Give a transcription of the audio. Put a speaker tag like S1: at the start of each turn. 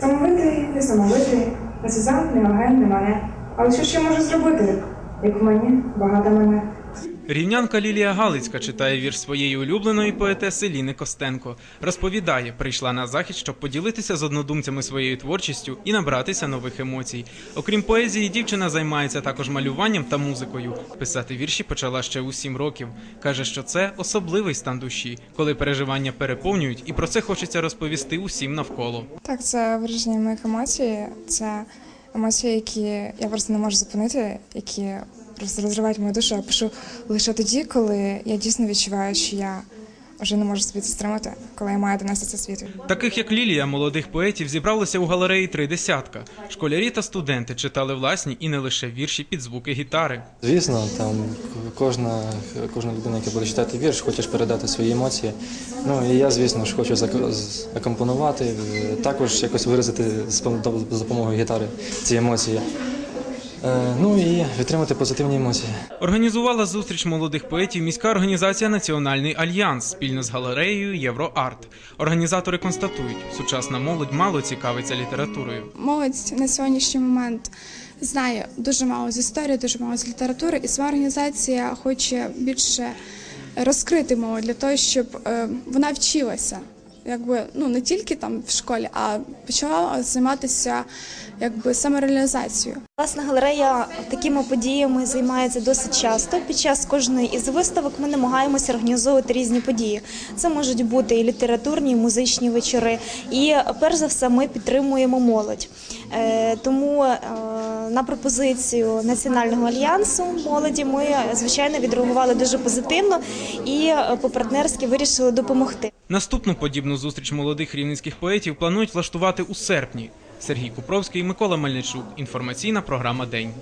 S1: Самовитий, несамовитий, не Сезам, не Оген, не мене. Але що я можу зробити? Як в мені багато мене.
S2: Рівнянка Лілія Галицька читає вірш своєї улюбленої поетеси Ліни Костенко. Розповідає, прийшла на захід, щоб поділитися з однодумцями своєю творчістю і набратися нових емоцій. Окрім поезії, дівчина займається також малюванням та музикою. Писати вірші почала ще у сім років. каже, що це особливий стан душі, коли переживання переповнюють, і про це хочеться розповісти усім навколо.
S3: Так, це вираження моїх емоцій. Це емоції, які я просто не можу зупинити, які просто розривають мою душу. Я пишу лише тоді, коли я дійсно відчуваю, що я вже не можу собі це стримати, коли я маю донести це світу.
S2: Таких як Лілія, молодих поетів зібралося у галереї три десятка. Школярі та студенти читали власні і не лише вірші під звуки гітари.
S4: Звісно, там кожна, кожна людина, яка буде читати вірш, хоче ж передати свої емоції. Ну і я, звісно ж, хочу акомпонувати, також якось виразити з допомогою гітари ці емоції. Е, Ну і відтримати позитивні емоції.
S2: Організувала зустріч молодих поетів міська організація Національний альянс спільно з галереєю Євроарт. Організатори констатують, сучасна молодь мало цікавиться літературою.
S5: молодь на сьогоднішній момент знає дуже мало з історії, дуже мало з літератури, і своя організація хоче більше розкрити молодь для того, щоб е, вона вчилася. Якби ну не тільки там в школі, а почала займатися якби самореалізацією.
S6: Власне, галерея такими подіями займається досить часто. Під час кожної із виставок ми намагаємося організовувати різні події. Це можуть бути і літературні, і музичні вечори. І перш за все, ми підтримуємо молодь. Е, Тому е, на пропозицію Національного альянсу молоді ми звичайно відреагували дуже позитивно і е, по-партнерськи вирішили допомогти.
S2: Наступну подібну зустріч молодих рівненських поетів планують влаштувати у серпні. Сергій Купровський, Микола Мельничук. Інформаційна програма День.